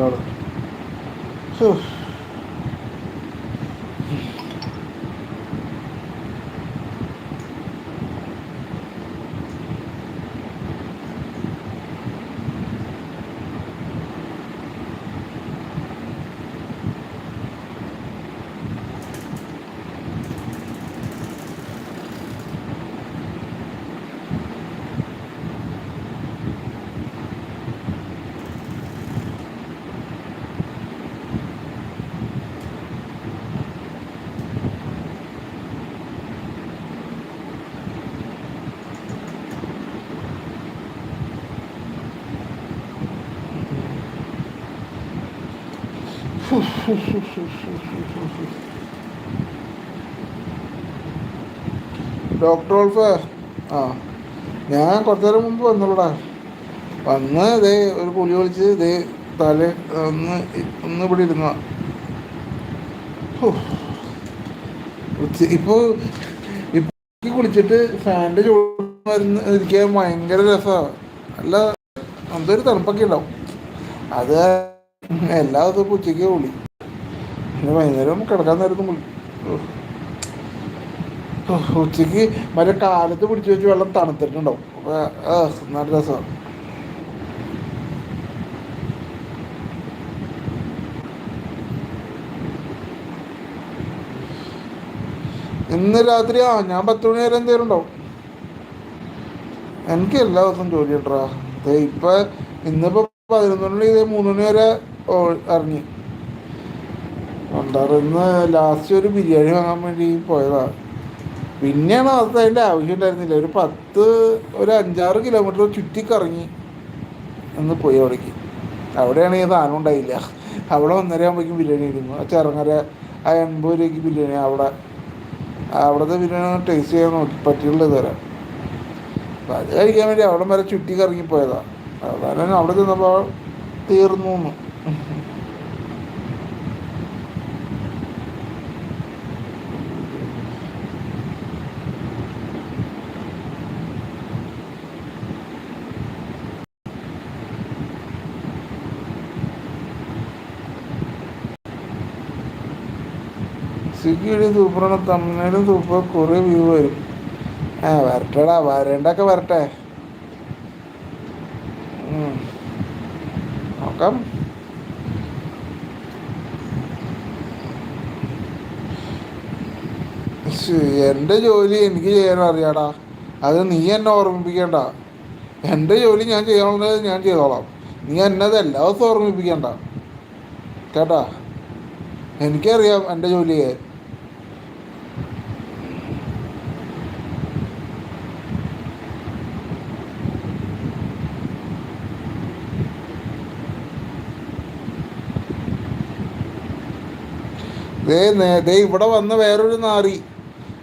error. Doctor ഓൾഫ് ആ ഞാൻ കുറച്ചു നേരം മുമ്പ് വന്നുള്ളടാ വന്ന് ഇതേ ഒരു കുളി വിളിച്ച് ഇതേ തല ഒന്ന് ഒന്ന് ഇവിടെ ഇരുന്ന. ഇപ്പോൾ ഇപ്പോൾ കുളിച്ചിട്ട് ഫാന്റെ ചൂട് ഇരിക്കാൻ ഭയങ്കര രസമാണ് അല്ല എന്തൊരു തണുപ്പൊക്കെ ഉണ്ടാവും. അത് എല്ലാ ദിവസവും ഉച്ചയ്ക്ക് വിളി പിന്നെ വൈകുന്നേരം കിടക്കാൻ നേരത്തും വിളി ഉച്ചയ്ക്ക് മറ്റേ കാലത്ത് പിടിച്ചു വെച്ച് വെള്ളം തണുത്തിട്ടുണ്ടാവും. നല്ല രസമാണ് ഇന്ന് രാത്രി ആ ഞാൻ പത്ത് മണി വരെ എന്തേലും ഉണ്ടാവും. എനിക്ക് എല്ലാ ദിവസവും ജോലി ഉണ്ടാ ഇപ്പൊ ഇന്നിപ്പോ പതിനൊന്ന് മണി മൂന്ന് മണി വരെ ഓ- ഇറങ്ങി. ഉണ്ടായിരുന്ന ലാസ്റ്റ് ഒരു ബിരിയാണി വാങ്ങാൻ വേണ്ടി പോയതാണ് പിന്നെയാണ് അത് അതിന്റെ ആവശ്യം ഉണ്ടായിരുന്നില്ല. ഒരു പത്ത് ഒരു അഞ്ചാറ് കിലോമീറ്റർ ചുറ്റിക്കറങ്ങി എന്ന് പോയി അവിടേക്ക്. അവിടെയാണ് ഈ സാധനം ഉണ്ടായില്ല. അവിടെ ഒന്നര ആകുമ്പോഴേക്കും ബിരിയാണി ഇരുന്നു ആ ചെറങ്ങര ആ എൺപത് രൂപയ്ക്ക് ബിരിയാണി അവിടെ. അവിടുത്തെ ബിരിയാണി ടേസ്റ്റ് ചെയ്യാൻ നോക്കി പറ്റിയുള്ളത് തരാം അപ്പം അത് കഴിക്കാൻ വേണ്ടി അവിടെ വരെ ചുറ്റി കറങ്ങി പോയതാ അതാണ് അവിടെ ചെന്നപ്പോൾ തീർന്നു. സ്വിഗ്ഗിയുടെ സൂപ്പറാണ് തമ്മിലും തൂപ്പ കുറേ വ്യൂ വരും. ആ വരട്ടെടാ വരേണ്ടൊക്കെ വരട്ടെ. നോക്കാം. എന്റെ ജോലി എനിക്ക് ചെയ്യാൻ അറിയാടാ. അത് നീ എന്നെ ഓർമ്മിപ്പിക്കേണ്ട. എന്റെ ജോലി ഞാൻ ചെയ്യണമെന്നത് ഞാൻ ചെയ്തോളാം. നീ എന്നത് എല്ലാ ദിവസവും ഓർമ്മിപ്പിക്കേണ്ട. കേട്ടാ? എനിക്കറിയാം എന്റെ ജോലിയെ. ദേ ഇവിടെ വന്ന വേറൊരു നാറി.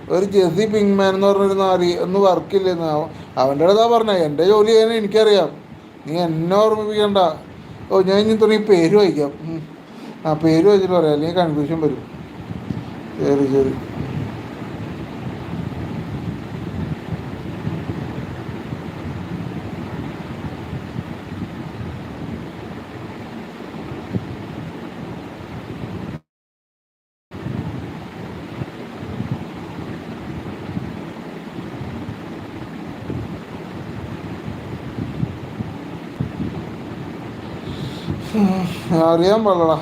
ഒരു ജെസി പിങ്മാൻ എന്ന് പറഞ്ഞൊരു നാരി ഒന്ന് വർക്കില്ലെന്ന് അവന്റെ അടുത്താ പറഞ്ഞ എന്റെ ജോലി ചെയ്യാൻ എനിക്കറിയാം. നീ എന്നെ ഓർമ്മിപ്പിക്കണ്ട. ഓ ഞാൻ ഇനി തുടങ്ങി പേര് വായിക്കാം. ആ പേര് വായിച്ചിട്ട് പറയാം. അല്ലെങ്കിൽ കൺഫ്യൂഷൻ വരും. ശരി ശരി. അറിയാൻ പാടില്ലടാ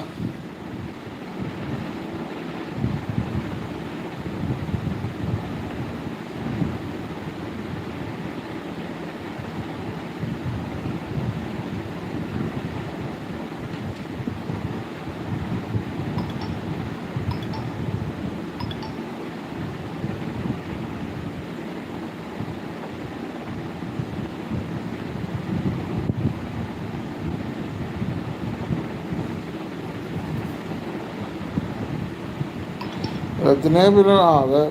രത്തിനെ പിന്നെ ആ അത്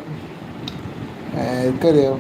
എനിക്കറിയാം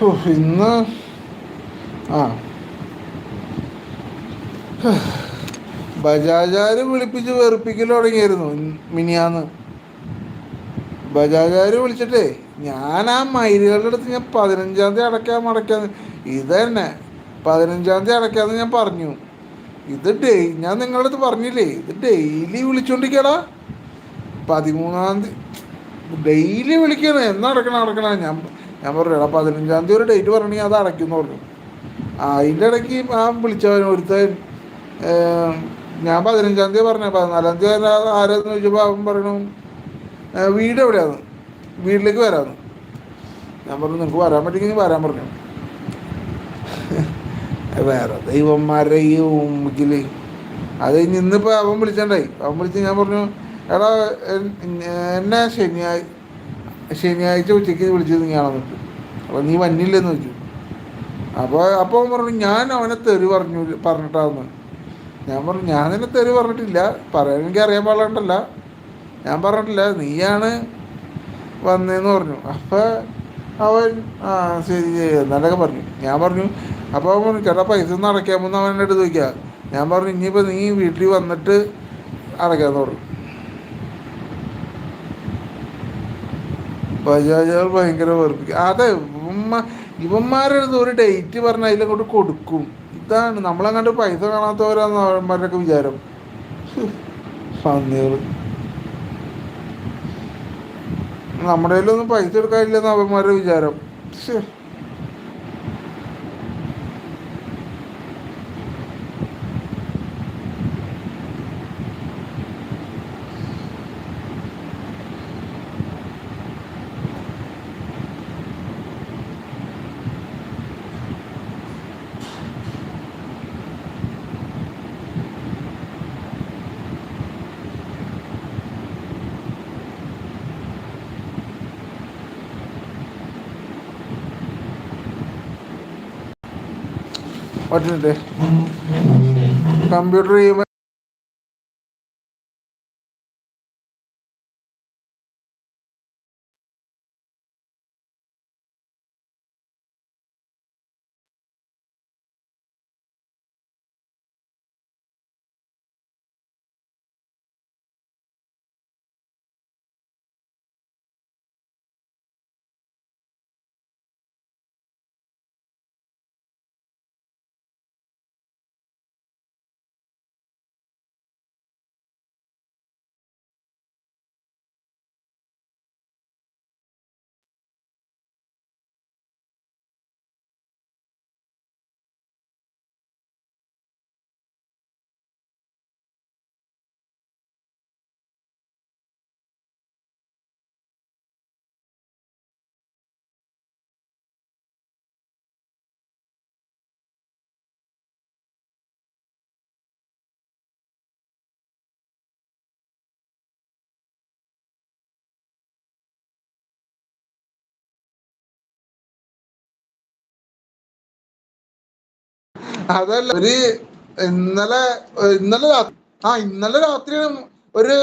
ഇന്ന് ആ. ബജാജാര് വിളിപ്പിച്ച് വെറുപ്പിക്കൽ തുടങ്ങിയായിരുന്നു മിനിയാന്ന്. ബജാജാര് വിളിച്ചിട്ടേ ഞാൻ ആ മൈലുകളുടെ അടുത്ത് ഞാൻ പതിനഞ്ചാം തീയതി അടയ്ക്കാം അടയ്ക്കാന്ന് ഇത് തന്നെ പതിനഞ്ചാം തീയതി അടയ്ക്കാന്ന് ഞാൻ പറഞ്ഞു. ഇത് ഡെയ് ഞാൻ നിങ്ങളുടെ അടുത്ത് പറഞ്ഞില്ലേ ഇത് ഡെയിലി വിളിച്ചോണ്ടിരിക്കടാ. പതിമൂന്നാം തീയതി ഡെയിലി വിളിക്കണേ എന്നാ അടക്കണം അടക്കണം ഞാൻ ഞാൻ പറഞ്ഞു എടാ പതിനഞ്ചാം തീയതി ഒരു ഡേറ്റ് പറഞ്ഞു അത് അടയ്ക്കുമെന്ന് പറഞ്ഞു. അതിന്റെ ഇടയ്ക്ക് ആ വിളിച്ചവൻ ഒരുത്തൻ ഞാൻ പതിനഞ്ചാം തീയതി പറഞ്ഞു പതിനാലാം തീയതി ആരെന്ന് ചോദിച്ചപ്പോൾ അവൻ പറയണു വീട് എവിടെയാണ് വീട്ടിലേക്ക് വരാമെന്ന് ഞാൻ പറഞ്ഞു നിങ്ങൾക്ക് വരാൻ പറ്റുമെങ്കിൽ വരാൻ പറഞ്ഞു. വേറെ ദൈവന്മാരുടെ ഈ ഉമ്മിക്കിൽ അത് ഇന്നിപ്പോൾ അവൻ വിളിച്ചണ്ടായി. അവൻ വിളിച്ച് ഞാൻ പറഞ്ഞു എടാ എന്നാ ശനിയാഴ്ച ശനിയാഴ്ച ഉച്ചയ്ക്ക് വിളിച്ചത് നീയാണെന്ന് വെച്ചു അപ്പോൾ നീ വന്നില്ലെന്ന് ചോദിച്ചു. അപ്പോൾ അപ്പോൾ പറഞ്ഞു ഞാൻ അവനെ തെറി പറഞ്ഞു പറഞ്ഞിട്ടാന്ന്. ഞാൻ പറഞ്ഞു ഞാൻ നിന്നെ തെറി പറഞ്ഞിട്ടില്ല. പറയാൻ എനിക്ക് അറിയാൻ പാടില്ല ഞാൻ പറഞ്ഞിട്ടില്ല. നീയാണ് വന്നേന്ന് പറഞ്ഞു. അപ്പോൾ അവൻ ആ ശരി എന്നാലൊക്കെ പറഞ്ഞു. ഞാൻ പറഞ്ഞു അപ്പോൾ അവൻ പറഞ്ഞു ചേട്ടാ പൈസ ഒന്നും അടയ്ക്കാമെന്ന് അവന്റെ അടുത്ത് ചോദിക്കുക ഞാൻ പറഞ്ഞു ഇനിയിപ്പോൾ നീ വീട്ടിൽ വന്നിട്ട് അടയ്ക്കാമെന്ന് പറഞ്ഞു. ബജാജുകൾ ഭയങ്കര വെറുപ്പിക്കും അതെ ഇവന്മ ഇവന്മാരുടെ അടുത്ത് ഒരു ഡേറ്റ് പറഞ്ഞാൽ അതിലങ്ങോട്ട് കൊടുക്കും. ഇതാണ് നമ്മളങ്ങോട്ട് പൈസ കാണാത്തവരാന്ന് അവന്മാരുടെയൊക്കെ വിചാരം. പന്നികൾ നമ്മുടെ കയ്യിലൊന്നും പൈസ എടുക്കാനില്ലെന്ന് അവന്മാരുടെ വിചാരം. ശ്ശേ. പറ്റുന്നുണ്ട് കമ്പ്യൂട്ടർ ചെയ്യുമ്പോൾ അതല്ല ഒരു ഇന്നലെ ഇന്നലെ ആ ഇന്നലെ രാത്രി ഒരു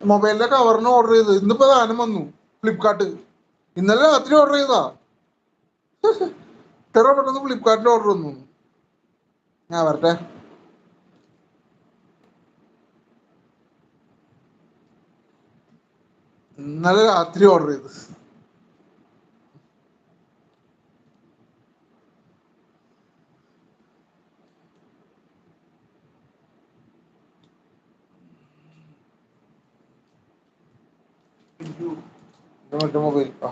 മൊബൈലിന്റെ കവറിന് ഓർഡർ ചെയ്തത്. ഇന്നിപ്പോ സാധനം വന്നു ഫ്ലിപ്കാർട്ട്. ഇന്നലെ രാത്രി ഓർഡർ ചെയ്താ ഇത്ര പെട്ടെന്ന് ഫ്ലിപ്കാർട്ടിൽ ഓർഡർ വന്നു. ഞാൻ വരട്ടെ. ഇന്നലെ രാത്രി ഓർഡർ ചെയ്ത് ഇത് മറ്റേ മൊബൈൽ. ആ.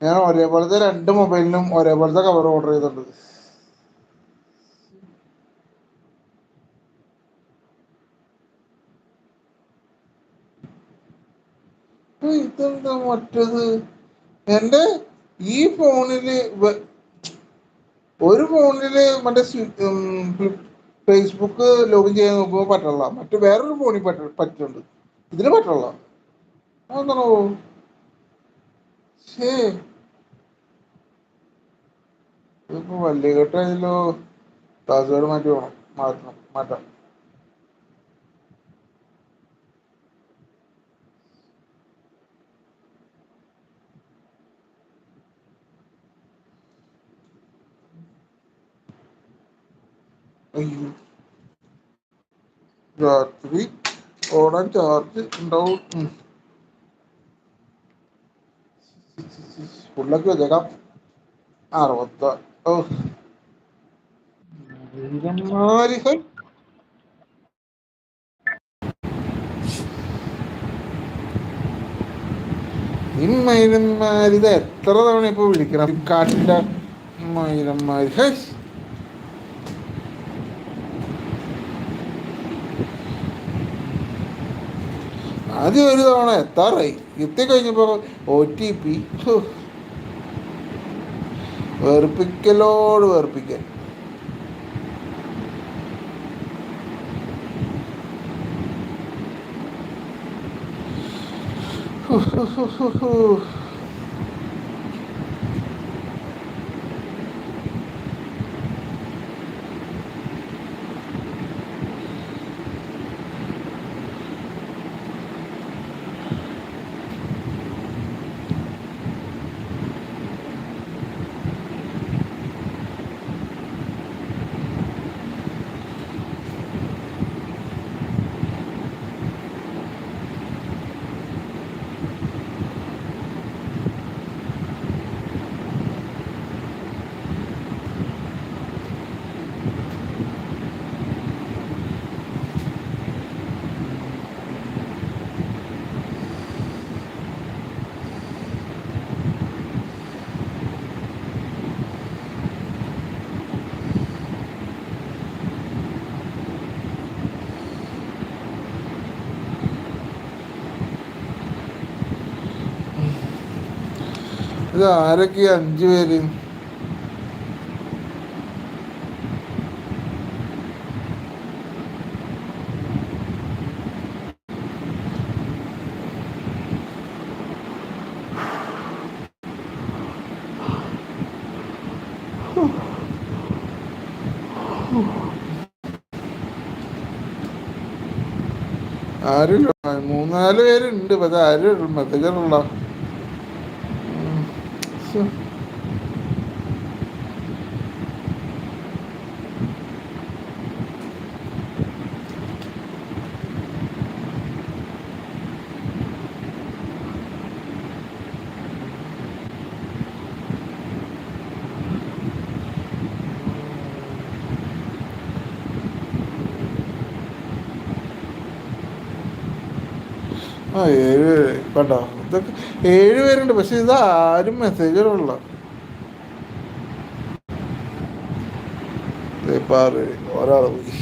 ഞാൻ ഒരേപോലത്തെ രണ്ട് മൊബൈലിനും ഒരേപോലത്തെ കവർ ഓർഡർ ചെയ്തിട്ടുണ്ട്. ഇതെന്താ മറ്റത്? എന്റെ ഈ ഫോണിൽ ഒരു ഫോണിൽ മറ്റേ ഫേസ്ബുക്ക് ലോഗിൻ ചെയ്യാൻ നോക്കുമ്പോൾ പറ്റുള്ള മറ്റു വേറൊരു ഫോണിൽ പറ്റ പറ്റുന്നുണ്ട് ഇതിന് പറ്റില്ല क्या करो छे ఇప్పుడు మళ్ళీ గట్రైలో తాజాడు మధ్య మాట్లాడు మాట അയ്യോ രാത്രി ഓടാൻ ചാർജ് ഉണ്ടാവും ഉം. ഫുള്ളൊക്കെ വെച്ചേക്കാം അറുപത്ത ഓ. വീരന്മാര്. ഹൈ. ഈ മൈരന്മാര് ഇത് എത്ര തവണ ഇപ്പൊ വിളിക്കണം? കാട്ടിന്റെ മൈരന്മാര് ഹൈ. ആദ്യം ഒരു തവണ എത്താറായി. എത്തി കഴിഞ്ഞപ്പോ ഒ ടി പി. വെറുപ്പിക്കലോട് ഹു ഹു, ഹു, ഹു, ഹു, ഇത് ആരൊക്കെ ഈ അഞ്ചു പേര്? ആരും മൂന്നാൽ പേരുണ്ട് പക്ഷെ ആരും മെസ്സേജുള്ള ആ ഏഴ് പേര് കണ്ടോ ഇതൊക്കെ ഏഴ് പേരുണ്ട് പക്ഷെ ഇത് ആരും മെസ്സേജുകളുള്ള ആറ് ഒരാൾ പോയി.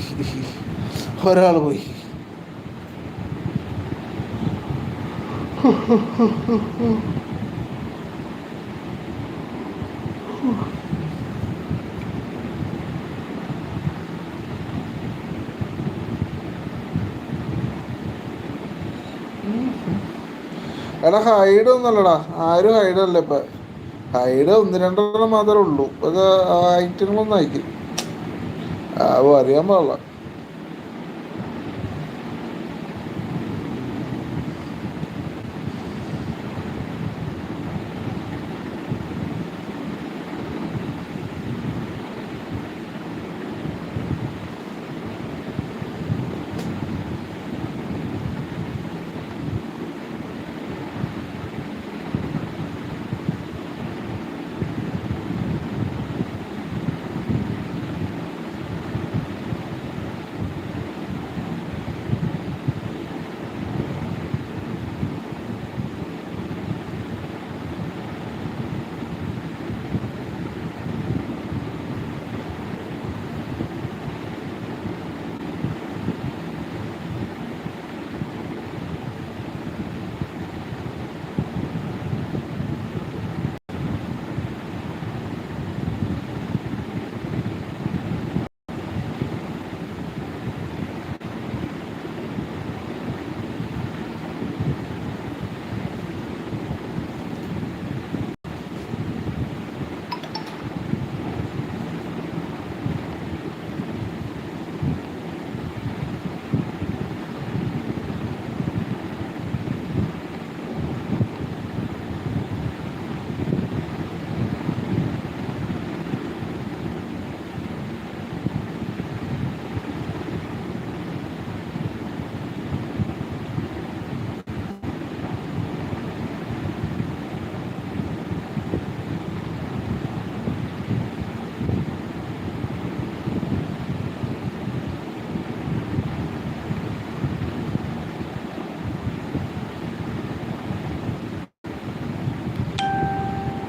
ഒരാൾ പോയി. എടാ ഹൈഡ് ഒന്നല്ലടാ ആരും ഹൈഡ് അല്ല ഇപ്പൊ. ഹൈഡ് ഒന്ന് രണ്ടെണ്ണം മാത്രമേ ഉള്ളൂ. അത് ഐറ്റങ്ങളൊന്നും അയക്കും ആ അറിയാൻ പാടില്ല.